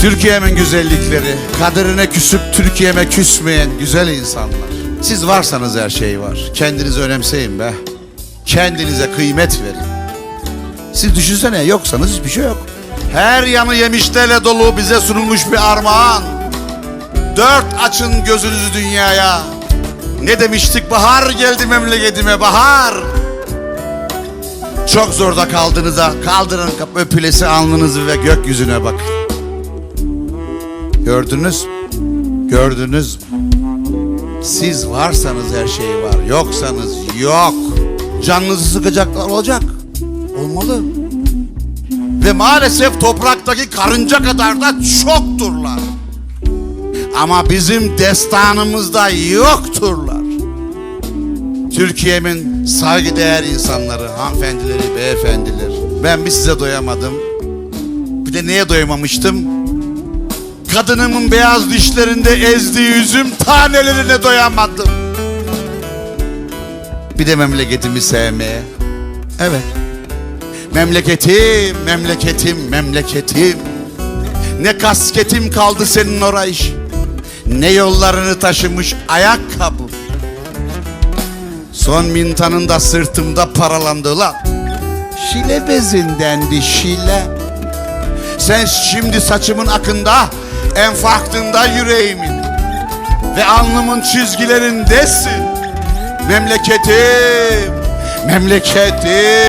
Türkiye'min güzellikleri, kaderine küsüp Türkiye'me küsmeyen güzel insanlar. Siz varsanız her şey var. Kendinizi önemseyin be. Kendinize kıymet verin. Siz düşünsene yoksanız hiçbir şey yok. Her yanı yemişlerle dolu bize sunulmuş bir armağan. Dört açın gözünüzü dünyaya. Ne demiştik bahar geldi memleketime bahar. Çok zorda kaldığınızda kaldırın kap- öpülesi alnınızı ve gökyüzüne bakın. Gördünüz? Gördünüz? Siz varsanız her şey var. Yoksanız yok. Canınızı sıkacaklar olacak. Olmalı. Ve maalesef topraktaki karınca kadar da çokturlar. Ama bizim destanımızda yokturlar. Türkiye'min saygıdeğer insanları, hanımefendileri, beyefendiler. Ben bir size doyamadım. Bir de neye doyamamıştım? Kadınımın beyaz dişlerinde ezdiği üzüm tanelerine doyamadım. Bir de memleketimi sevmeye. Evet. Memleketim, memleketim, memleketim. Ne kasketim kaldı senin oraya iş. Ne yollarını taşımış ayakkabı. Son mintanın da sırtımda paralandı lan. Şile bezindendi şile. Sen şimdi saçımın akında, enfaktında yüreğimin. Ve alnımın çizgilerindesin. Memleketim, memleketim.